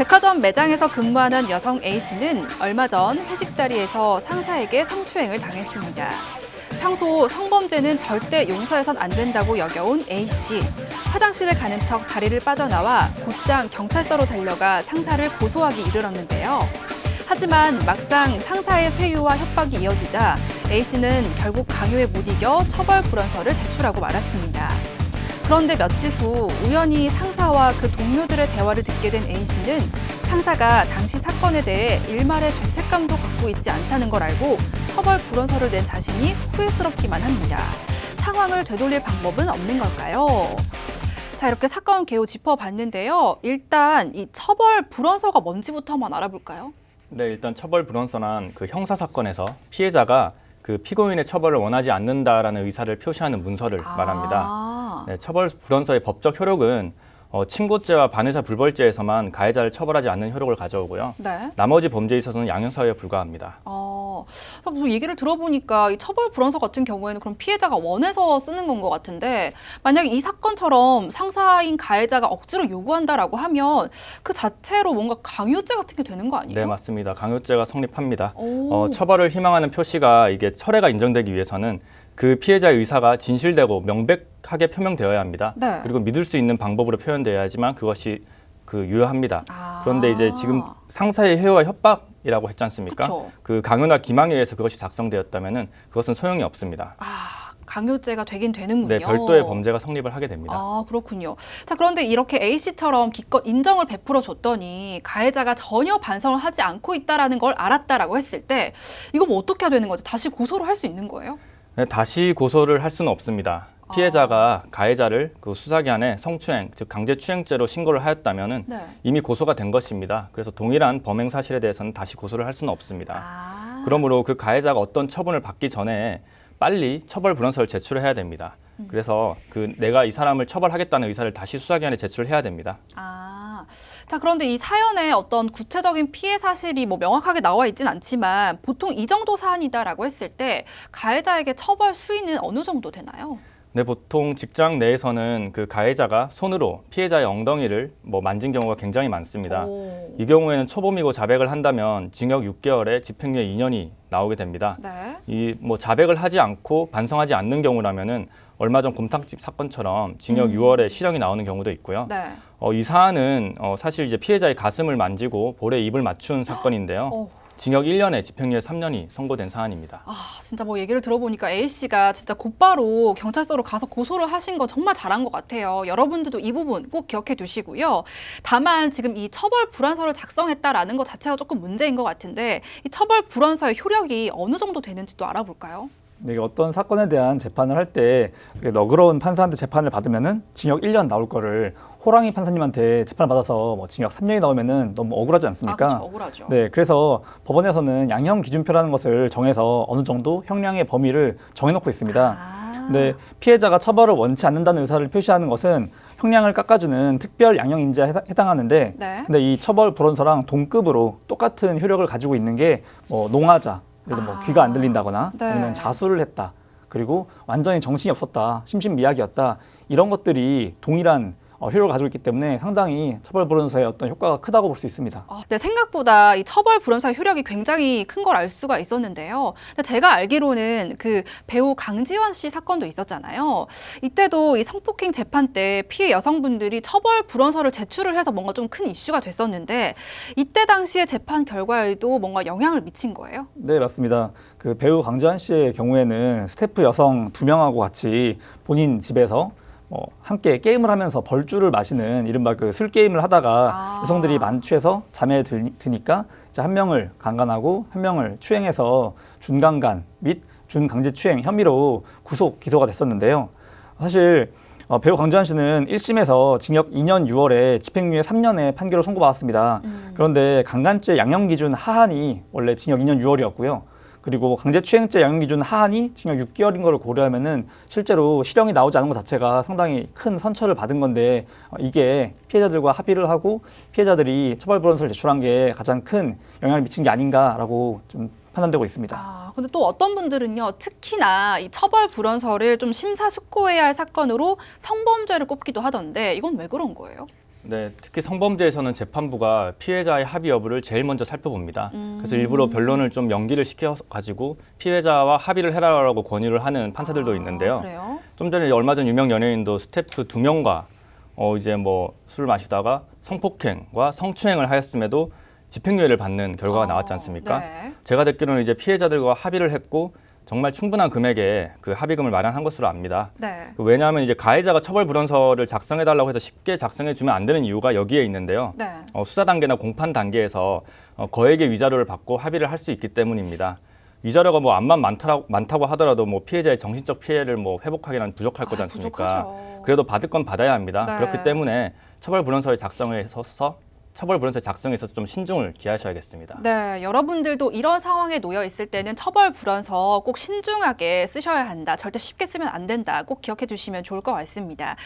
백화점 매장에서 근무하는 여성 A씨는 얼마 전 회식 자리에서 상사에게 성추행을 당했습니다. 평소 성범죄는 절대 용서해선 안 된다고 여겨온 A씨. 화장실을 가는 척 자리를 빠져나와 곧장 경찰서로 달려가 상사를 고소하기 이르렀는데요. 하지만 막상 상사의 회유와 협박이 이어지자 A씨는 결국 강요에 못 이겨 처벌 불원서를 제출하고 말았습니다. 그런데 며칠 후 우연히 상사와 그 동료들의 대화를 듣게 된 A씨는 상사가 당시 사건에 대해 일말의 죄책감도 갖고 있지 않다는 걸 알고 처벌 불원서를 낸 자신이 후회스럽기만 합니다. 상황을 되돌릴 방법은 없는 걸까요? 자, 이렇게 사건 개요 짚어봤는데요. 일단 이 처벌 불원서가 뭔지부터 한번 알아볼까요? 네, 일단 처벌 불원서란 그 형사 사건에서 피해자가 그 피고인의 처벌을 원하지 않는다라는 의사를 표시하는 문서를 말합니다. 아, 네, 처벌 불원서의 법적 효력은 어, 친고죄와 반의사 불벌죄에서만 가해자를 처벌하지 않는 효력을 가져오고요. 네. 나머지 범죄에 있어서는 양형사유에 불과합니다. 어, 뭐 얘기를 들어보니까 이 처벌 불원서 같은 경우에는 그럼 피해자가 원해서 쓰는 건 것 같은데 만약에 이 사건처럼 상사인 가해자가 억지로 요구한다라고 하면 그 자체로 뭔가 강요죄 같은 게 되는 거 아니에요? 네, 맞습니다. 강요죄가 성립합니다. 오. 어, 처벌을 희망하는 표시가 이게 철회가 인정되기 위해서는 그 피해자의 의사가 진실되고 명백 하게 표명되어야 합니다. 네. 그리고 믿을 수 있는 방법으로 표현되어야지만 그것이 그 유효합니다. 아. 그런데 이제 지금 상사의 해오와 협박이라고 했지 않습니까? 그쵸. 그 강요나 기망에 의해서 그것이 작성되었다면은 그것은 소용이 없습니다. 아, 강요죄가 되긴 되는군요. 네, 별도의 범죄가 성립을 하게 됩니다. 아, 그렇군요. 자, 그런데 이렇게 A씨처럼 기껏 인정을 베풀어 줬더니 가해자가 전혀 반성을 하지 않고 있다라는 걸 알았다라고 했을 때 이거 뭐 어떻게 해야 되는 거죠? 다시 고소를 할 수 있는 거예요? 네, 다시 고소를 할 수는 없습니다. 아. 피해자가 가해자를 그 수사기관에 성추행, 즉 강제추행죄로 신고를 하였다면은 네. 이미 고소가 된 것입니다. 그래서 동일한 범행 사실에 대해서는 다시 고소를 할 수는 없습니다. 아. 그러므로 그 가해자가 어떤 처분을 받기 전에 빨리 처벌 불원서를 제출해야 됩니다. 음. 그래서 그 내가 이 사람을 처벌하겠다는 의사를 다시 수사기관에 제출해야 됩니다. 아, 자 그런데 이 사연에 어떤 구체적인 피해 사실이 뭐 명확하게 나와 있진 않지만 보통 이 정도 사안이다라고 했을 때 가해자에게 처벌 수위는 어느 정도 되나요? 네, 보통 직장 내에서는 그 가해자가 손으로 피해자의 엉덩이를 뭐 만진 경우가 굉장히 많습니다. 오. 이 경우에는 초범이고 자백을 한다면 징역 6개월에 집행유예 2년이 나오게 됩니다. 네. 이 뭐 자백을 하지 않고 반성하지 않는 경우라면은 얼마 전 곰탕집 사건처럼 징역 음. 6월에 실형이 나오는 경우도 있고요. 네. 어, 이 사안은 어, 사실 이제 피해자의 가슴을 만지고 볼에 입을 맞춘 사건인데요. 어. 징역 1년에 집행유예 3년이 선고된 사안입니다. 아, 진짜 뭐 얘기를 들어보니까 A 씨가 진짜 곧바로 경찰서로 가서 고소를 하신 거 정말 잘한 것 같아요. 여러분들도 이 부분 꼭 기억해 두시고요. 다만 지금 이 처벌 불안서를 작성했다라는 것 자체가 조금 문제인 것 같은데 이 처벌 불안서의 효력이 어느 정도 되는지 또 알아볼까요? 네, 이게 어떤 사건에 대한 재판을 할 때 너그러운 판사한테 재판을 받으면은 징역 1년 나올 거를 호랑이 판사님한테 재판을 받아서 뭐 징역 3년이 나오면은 너무 억울하지 아, 않습니까? 그렇죠. 억울하죠. 네, 그래서 법원에서는 양형 기준표라는 것을 정해서 어느 정도 형량의 범위를 정해놓고 있습니다. 아. 근데 피해자가 처벌을 원치 않는다는 의사를 표시하는 것은 형량을 깎아주는 특별 양형 인자에 해당- 해당하는데 네. 근데 이 처벌 불원서랑 동급으로 똑같은 효력을 가지고 있는 게 뭐 농하자, 예를 들어 뭐 아. 귀가 안 들린다거나 네. 아니면 자수를 했다, 그리고 완전히 정신이 없었다, 심신미약이었다 이런 것들이 동일한 어, 효력을 가지고 있기 때문에 상당히 처벌 불원서의 어떤 효과가 크다고 볼 수 있습니다. 아, 네, 생각보다 이 처벌 불원사의 효력이 굉장히 큰 걸 알 수가 있었는데요. 근데 제가 알기로는 그 배우 강지원 씨 사건도 있었잖아요. 이때도 이 성폭행 재판 때 피해 여성분들이 처벌 불원서를 제출을 해서 뭔가 좀 큰 이슈가 됐었는데 이때 당시의 재판 결과에도 뭔가 영향을 미친 거예요. 네, 맞습니다. 그 배우 강지환 씨의 경우에는 스태프 여성 두 명하고 같이 본인 집에서 뭐 함께 게임을 하면서 벌주를 마시는 이른바 그 술 게임을 하다가 아. 여성들이 만취해서 잠에 들, 드니까 이제 한 명을 강간하고 한 명을 추행해서 준강간 및 준강제추행 혐의로 구속 기소가 됐었는데요. 사실 어, 배우 강지환 씨는 1심에서 징역 2년 6월에 집행유예 3년의 판결을 선고받았습니다. 그런데 강간죄 양형 기준 하한이 원래 징역 2년 6월이었고요. 그리고 강제추행죄 양형 기준 하한이 징역 6개월인 거를 고려하면은 실제로 실형이 나오지 않은 것 자체가 상당히 큰 선처를 받은 건데 어, 이게 피해자들과 합의를 하고 피해자들이 처벌 불원서를 제출한 게 가장 큰 영향을 미친 게 아닌가라고 좀 판단되고 있습니다. 아, 근데 또 어떤 분들은요, 특히나 이 처벌 불원서를 좀 심사숙고해야 할 사건으로 성범죄를 꼽기도 하던데 이건 왜 그런 거예요? 네, 특히 성범죄에서는 재판부가 피해자의 합의 여부를 제일 먼저 살펴봅니다. 그래서 일부러 변론을 좀 연기를 시켜 가지고 피해자와 합의를 해라라고 권유를 하는 판사들도 있는데요. 아, 그래요? 좀 전에 얼마 전 유명 연예인도 스태프 두 명과 어 이제 뭐 술을 마시다가 성폭행과 성추행을 하였음에도 집행유예를 받는 결과가 어, 나왔지 않습니까? 네. 제가 듣기로는 이제 피해자들과 합의를 했고 정말 충분한 금액의 그 합의금을 마련한 것으로 압니다. 네. 왜냐하면 이제 가해자가 처벌 불원서를 작성해 달라고 해서 쉽게 작성해 주면 안 되는 이유가 여기에 있는데요. 네. 어, 수사 단계나 공판 단계에서 어, 거액의 위자료를 받고 합의를 할 수 있기 때문입니다. 위자료가 뭐 암만 많다고, 많다고 하더라도 뭐 피해자의 정신적 피해를 뭐 회복하기는 부족할 거지 아, 않습니까? 부족하죠. 그래도 받을 건 받아야 합니다. 네. 그렇기 때문에 처벌 불원서의 작성에 있어서 처벌 불원서 작성에 있어서 좀 신중을 기하셔야겠습니다. 네, 여러분들도 이런 상황에 놓여 있을 때는 처벌 불원서 꼭 신중하게 쓰셔야 한다. 절대 쉽게 쓰면 안 된다. 꼭 기억해 두시면 좋을 것 같습니다.